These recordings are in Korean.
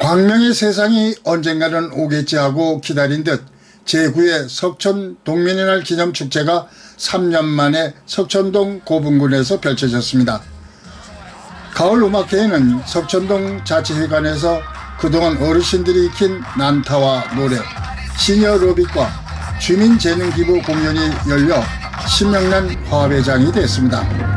광명의 세상이 언젠가는 오겠지 하고 기다린 듯 제9회 석천 동면의 날 기념 축제가 3년 만에 석천동 고분군에서 펼쳐졌습니다. 가을 음악회에는 석천동 자치회관에서 그동안 어르신들이 익힌 난타와 노래, 시니어 로빅과 주민 재능 기부 공연이 열려 신명난 화합회장이 됐습니다.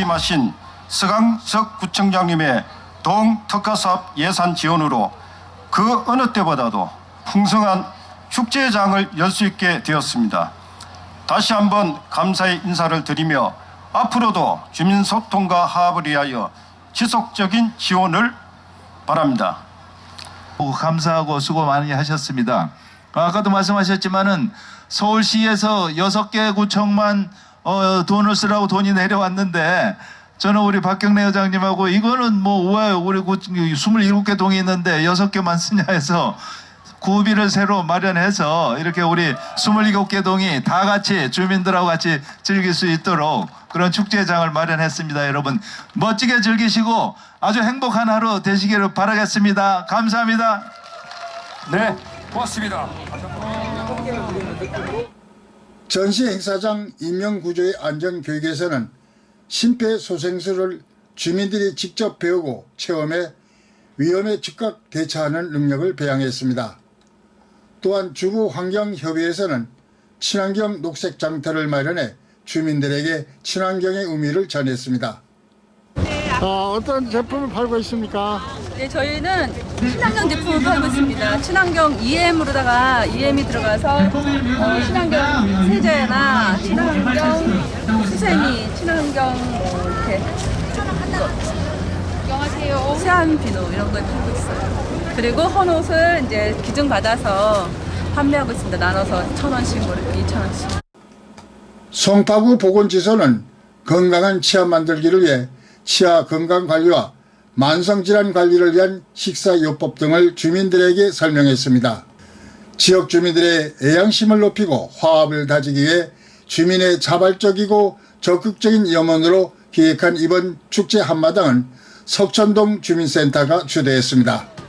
취임하신 서강석 구청장님의 동특화사업 예산 지원으로 그 어느 때보다도 풍성한 축제장을 열 수 있게 되었습니다. 다시 한번 감사의 인사를 드리며 앞으로도 주민 소통과 화합을 위하여 지속적인 지원을 바랍니다. 감사하고 수고 많이 하셨습니다. 아까도 말씀하셨지만은 서울시에서 여섯 개 구청만 어, 돈을 쓰라고 돈이 내려왔는데 저는 우리 박경래 회장님하고 이거는 뭐왜 우리 구 27개 동이 있는데 여섯 개만 쓰냐 해서 구비를 새로 마련해서 이렇게 우리 27개 동이 다 같이 주민들하고 같이 즐길 수 있도록 그런 축제장을 마련했습니다. 여러분 멋지게 즐기시고 아주 행복한 하루 되시기를 바라겠습니다. 감사합니다. 네 고맙습니다 전시 행사장 임명 구조의 안전 교육에서는 심폐소생술을 주민들이 직접 배우고 체험해 위험에 즉각 대처하는 능력을 배양했습니다. 또한 주부환경협의회에서는 친환경 녹색 장터를 마련해 주민들에게 친환경의 의미를 전했습니다. 아, 어떤 제품을 팔고 있습니까? 네, 저희는 친환경 제품을 팔고 있습니다. 친환경 EM으로다가 EM이 들어가서 어, 친환경 세제나 친환경 수세미, 친환경 이렇게 안녕하세요. 세안 비누 이런 걸 팔고 있어요. 그리고 헌옷을 이제 기증 받아서 판매하고 있습니다. 나눠서 천 원씩으로 이천 원씩. 송파구 보건지소는 건강한 치아 만들기를 위해 치아 건강 관리와 만성질환 관리를 위한 식사요법 등을 주민들에게 설명했습니다. 지역 주민들의 애양심을 높이고 화합을 다지기 위해 주민의 자발적이고 적극적인 염원으로 기획한 이번 축제 한마당은 석천동 주민센터가 주도했습니다.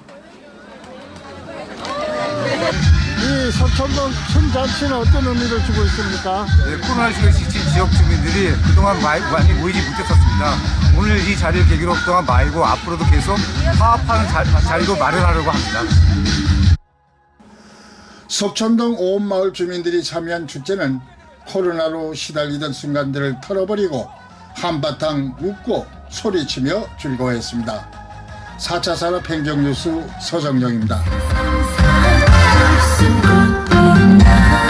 이 석천동 춘 잔치는 어떤 의미를 주고 있습니까? 네, 코로나19에 지친 지역 주민들이 그동안 많이, 많이 모이지 못했었습니다. 오늘 이 자리를 계기로 그동안 말고 앞으로도 계속 화합하는 자, 자리도 마련하려고 합니다. 석천동 오온마을 주민들이 참여한 축제는 코로나로 시달리던 순간들을 털어버리고 한바탕 웃고 소리치며 즐거워했습니다. 4차 산업 행정뉴스 서정영입니다. Aha.